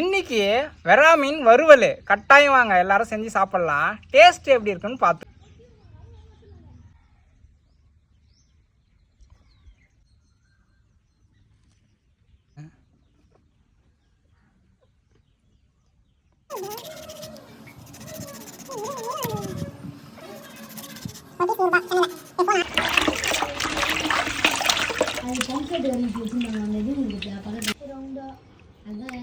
இன்னைக்கு வெறா மீன் வறுவல். கட்டாயம் வாங்க எல்லாரும் செஞ்சு சாப்பிடலாம். டேஸ்ட் எப்படி இருக்குன்னு பார்த்து அது அதான்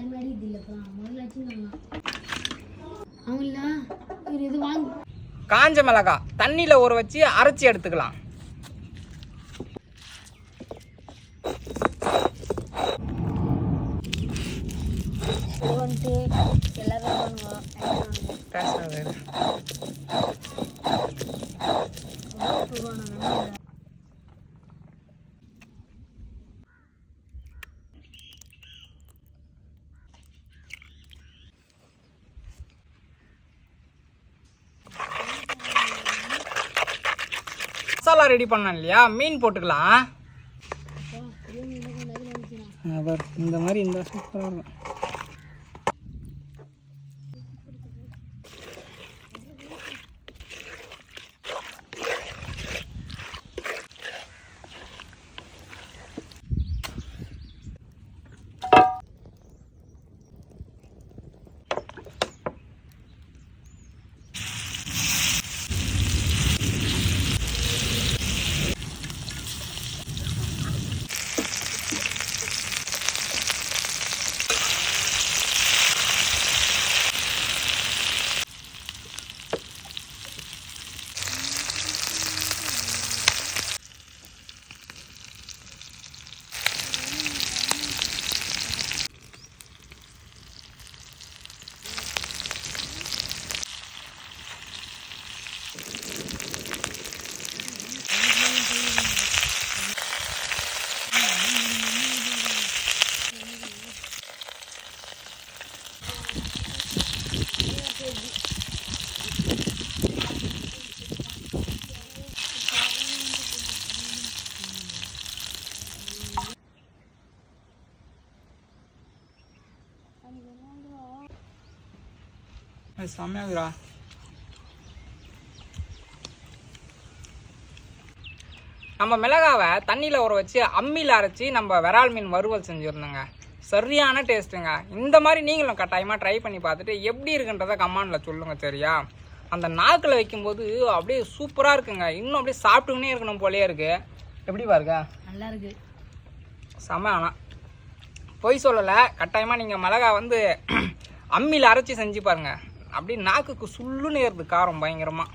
அவங்களா? இவர் இது வாங்க காஞ்ச மிளகா. தண்ணியில் ஊற வச்சு அரைச்சி எடுத்துக்கலாம். இது மசாலா ரெடி பண்ணோம் இல்லையா? மீன் போட்டுக்கலாம். அவர் இந்த மாதிரி இந்த சூப்பராக இருக்கும். அது செம்மையாகுதுடா நம்ம மிளகாவை தண்ணியில் ஊற வச்சு அம்மியில் அரைச்சி நம்ம விரால் மீன் வறுவல் செஞ்சுருந்தோங்க சரியான டேஸ்ட்டுங்க. இந்த மாதிரி நீங்களும் கட்டாயமாக ட்ரை பண்ணி பார்த்துட்டு எப்படி இருக்குன்றதை கமெண்டில் சொல்லுங்கள் சரியா? அந்த நாக்கில் வைக்கும்போது அப்படியே சூப்பராக இருக்குங்க. இன்னும் அப்படியே சாப்பிட்டுக்கினே இருக்கணும் போலயே இருக்குது எப்படி பாருங்க? நல்லா இருக்கு. செம ஆனால் பொய் சொல்லலை கட்டாயமாக நீங்கள் மிளகா வந்து அம்மியில் அரைச்சி செஞ்சு பாருங்கள் அப்படியே நாக்குக்கு சுள்ளுன்னு ஏறுது காரம் பயங்கரமாக